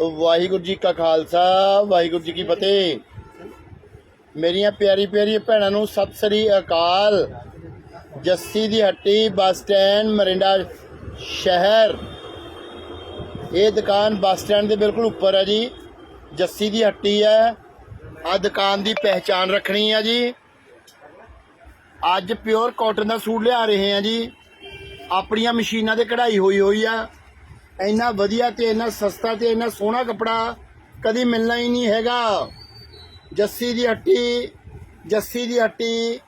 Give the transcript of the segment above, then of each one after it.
ਵਾਹਿਗੁਰੂ ਜੀ ਕਾ ਖਾਲਸਾ, ਵਾਹਿਗੁਰੂ ਜੀ ਕੀ ਫਤਿਹ। ਮੇਰੀਆਂ ਪਿਆਰੀ ਪਿਆਰੀ ਭੈਣਾਂ ਨੂੰ ਸਤਿ ਸ੍ਰੀ ਅਕਾਲ। ਜੱਸੀ ਦੀ ਹੱਟੀ ਬੱਸ ਸਟੈਂਡ, ਮਰਿੰਡਾ ਸ਼ਹਿਰ। ਇਹ ਦੁਕਾਨ ਬੱਸ ਸਟੈਂਡ ਦੇ ਬਿਲਕੁਲ ਉੱਪਰ ਹੈ ਜੀ। ਜੱਸੀ ਦੀ ਹੱਟੀ ਹੈ। ਆ ਦੁਕਾਨ ਦੀ ਪਹਿਚਾਨ ਰੱਖਣੀ ਹੈ ਜੀ। ਅੱਜ ਪਿਓਰ ਕਾਟਨ ਦਾ ਸੂਟ ਲਿਆ ਰਹੇ ਹਾਂ ਜੀ। ਆਪਣੀਆਂ ਮਸ਼ੀਨਾਂ ਤੇ ਕਢਾਈ ਹੋਈ ਹੋਈ ਆ। ਇੰਨਾ ਵਧੀਆ ਤੇ ਇੰਨਾ ਸਸਤਾ ਤੇ ਇੰਨਾ ਸੋਹਣਾ ਕੱਪੜਾ ਕਦੀ ਮਿਲਣਾ ਹੀ ਨਹੀਂ ਹੈਗਾ। ਜੱਸੀ ਦੀ ਹੱਟੀ, ਜੱਸੀ ਦੀ ਹੱਟੀ,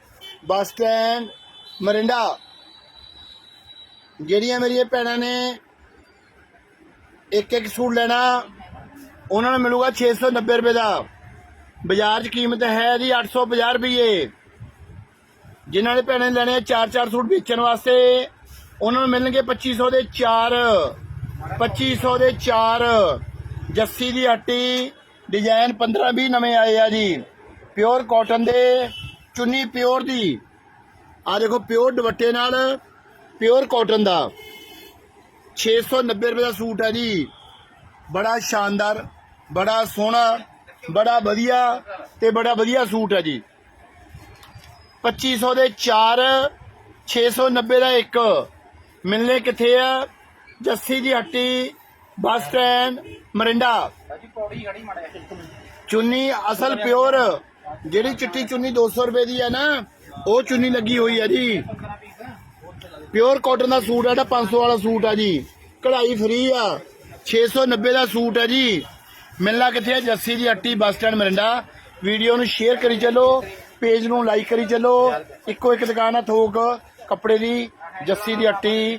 ਬੱਸ ਸਟੈਂਡ, ਮਰਿੰਡਾ। ਜਿਹੜੀਆਂ ਮੇਰੀਆਂ ਭੈਣਾਂ ਨੇ ਇੱਕ ਇੱਕ ਸੂਟ ਲੈਣਾ, ਉਹਨਾਂ ਨੂੰ ਮਿਲੂਗਾ 690 ਰੁਪਏ ਦਾ। ਬਾਜ਼ਾਰ 'ਚ ਕੀਮਤ ਹੈ ਜੀ 850 ਰੁਪਏ ਜਿਨ੍ਹਾਂ ਨੇ ਭੈਣਾਂ ਨੇ ਲੈਣੇ ਚਾਰ ਚਾਰ ਸੂਟ ਵੇਚਣ ਵਾਸਤੇ, ਉਹਨਾਂ ਨੂੰ ਮਿਲਣਗੇ 2500 ਦੇ ਚਾਰ। 2500 ਦੇ 4 ਜੱਸੀ ਦੀ ਹੱਟੀ ਡਿਜ਼ਾਈਨ 15 20 ਨਵੇਂ ਆਏ ਆ ਜੀ। ਪਿਓਰ ਕਾਟਨ ਦੇ, ਚੁੰਨੀ ਪਿਓਰ ਦੀ। ਆ ਦੇਖੋ ਪਿਓਰ ਦੁਪੱਟੇ ਨਾਲ ਪਿਓਰ ਕਾਟਨ ਦਾ। 690 ਰੁਪਏ ਦਾ ਸੂਟ ਹੈ ਜੀ। ਬੜਾ ਸ਼ਾਨਦਾਰ, ਬੜਾ ਸੋਹਣਾ, ਬੜਾ ਵਧੀਆ ਤੇ ਬੜਾ ਵਧੀਆ ਸੂਟ ਹੈ ਜੀ। 2500 ਦੇ 4 690 ਦਾ ਇੱਕ। ਮਿਲਨੇ ਕਿੱਥੇ ਆ? ਜੱਸੀ ਦੀ ਹੱਟੀ ਬੱਸ ਸਟੈਂਡ, ਮਰਿੰਡਾ। ਚੁੰਨੀ ਅਸਲ ਪਿਓਰ, ਜਿਹੜੀ ਚਿੱਟੀ ਚੁੰਨੀ 200 ਰੁਪਏ ਦੀ ਹੈ ਨਾ, ਉਹ ਚੁੰਨੀ ਲੱਗੀ ਹੋਈ ਹੈ ਜੀ। ਪਿਓਰ ਕਾਟਨ ਦਾ ਸੂਟ ਹੈ, ਜਿਹੜਾ 500 ਵਾਲਾ ਸੂਟ ਹੈ ਜੀ। ਕਢਾਈ ਫ੍ਰੀ ਆ 690 ਦਾ ਸੂਟ ਹੈ ਜੀ। ਮਿਲਣਾ ਕਿੱਥੇ ਹੈ? ਜੱਸੀ ਦੀ ਹੱਟੀ ਬੱਸ ਸਟੈਂਡ, ਮਰਿੰਡਾ। ਵੀਡੀਓ ਨੂੰ ਸ਼ੇਅਰ ਕਰੀ ਚੱਲੋ, ਪੇਜ ਨੂੰ ਲਾਈਕ ਕਰੀ ਚੱਲੋ। ਇੱਕੋ ਇੱਕ ਦੁਕਾਨ ਆ ਥੋਕ ਕੱਪੜੇ ਦੀ, ਜੱਸੀ ਦੀ ਹੱਟੀ